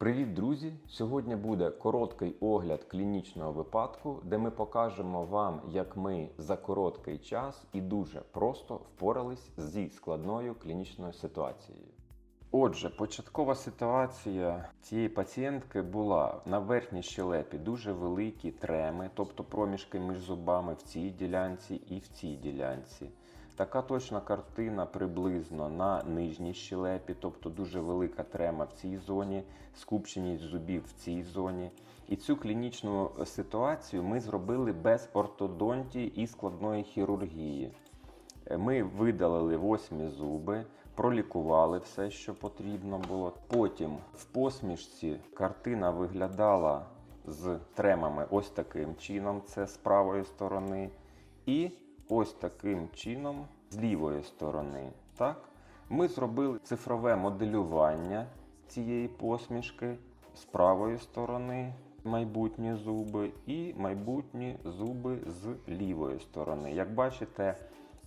Привіт, друзі! Сьогодні буде короткий огляд клінічного випадку, де ми покажемо вам, як ми за короткий час і дуже просто впорались зі складною клінічною ситуацією. Отже, початкова ситуація цієї пацієнтки була на верхній щелепі дуже великі треми, тобто проміжки між зубами в цій ділянці і в цій ділянці. Така точна картина приблизно на нижній щелепі, тобто дуже велика трема в цій зоні, скупченість зубів в цій зоні. І цю клінічну ситуацію ми зробили без ортодонтії і складної хірургії. Ми видалили восьмі зуби, пролікували все, що потрібно було. Потім в посмішці картина виглядала з тремами ось таким чином, це з правої сторони, і ось таким чином з лівої сторони. Так? Ми зробили цифрове моделювання цієї посмішки з правої сторони. Майбутні зуби і майбутні зуби з лівої сторони. Як бачите,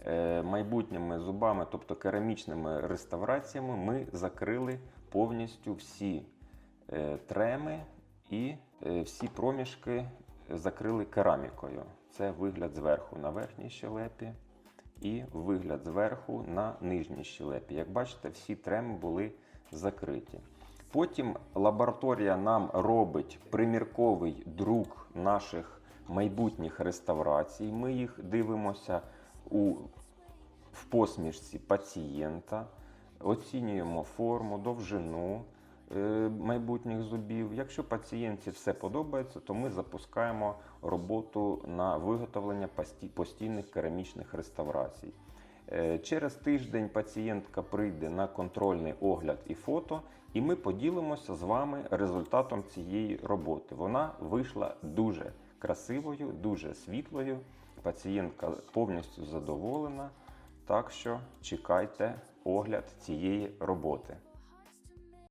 е, майбутніми зубами, тобто керамічними реставраціями, ми закрили повністю всі е, треми і е, всі проміжки закрили керамікою. Це вигляд зверху на верхній щелепі і вигляд зверху на нижній щелепі. Як бачите, всі треми були закриті. Потім лабораторія нам робить примірковий друк наших майбутніх реставрацій. Ми їх дивимося у, в посмішці пацієнта, оцінюємо форму, довжину майбутніх зубів. Якщо пацієнтці все подобається, то ми запускаємо роботу на виготовлення постійних керамічних реставрацій. Е, Через тиждень пацієнтка прийде на контрольний огляд і фото, і ми поділимося з вами результатом цієї роботи. Вона вийшла дуже красивою, дуже світлою. Пацієнтка повністю задоволена. Так що чекайте огляд цієї роботи.